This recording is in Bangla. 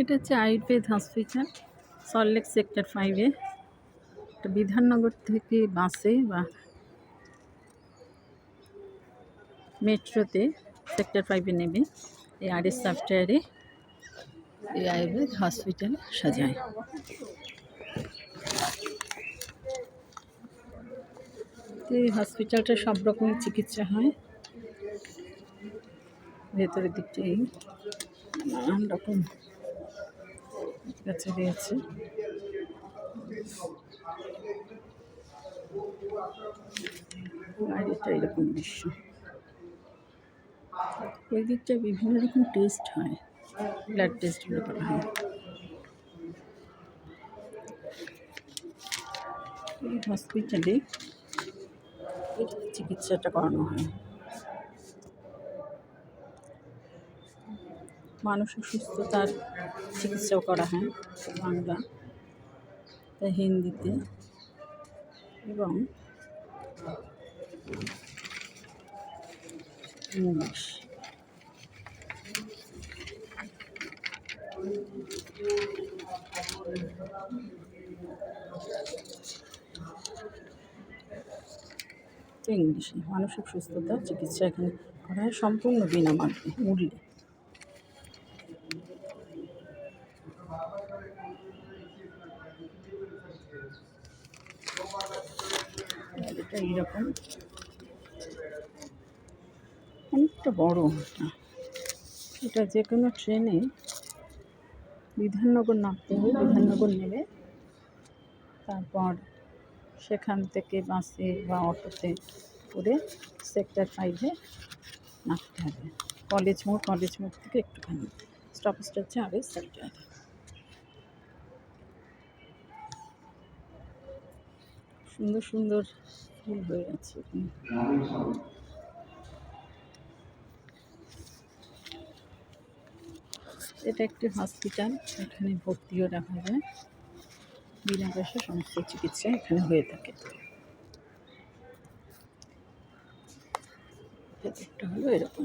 এটা হচ্ছে আয়ুর্বেদ হসপিটাল সল্টলেক সেক্টর ফাইভে বিধাননগর থেকে বাসে বা মেট্রোতে সেক্টর ফাইভে নেবে। এই আর এস সফটওয়্যারে এই আয়ুর্বেদ হসপিটাল সাজায়। এই হসপিটালটা সব রকমের চিকিৎসা হয়। ভেতরের দিকটা এই নানান রকম কাছে রয়েছে বাইরেটা এরকম দৃশ্য। ওই দিকটা বিভিন্ন রকম টেস্ট হয়। ব্লাড টেস্টগুলো করা হয় এই হসপিটালে চিকিৎসাটা করানো হয়। মানসিক সুস্থতার চিকিৎসাও করা হয় বাংলা হিন্দিতে এবং ইংলিশ। ইংলিশে মানসিক সুস্থতার চিকিৎসা এখানে করা হয় সম্পূর্ণ বিনামূল্যে। মূল্যে এটা এইরকম। অনেকটা বড় এটা যে কোনো ট্রেনে বিধাননগর নামতে হবে, বিধাননগর নেবে। তারপর সেখান থেকে বাসে বা অটোতে করে সেক্টর ফাইভে নামতে হবে। কলেজ মোড় কলেজ মোড় থেকে একটুখানি। স্টপেজটা হচ্ছে আগে সেক্টর সুন্দর সুন্দর ফুল হয়ে আছে এটা একটি হসপিটাল, এখানে ভর্তিও রাখা যায়। বিনা পয়সা সমস্ত চিকিৎসা এখানে হয়ে থাকে। ভেতরটা হলো এরকম।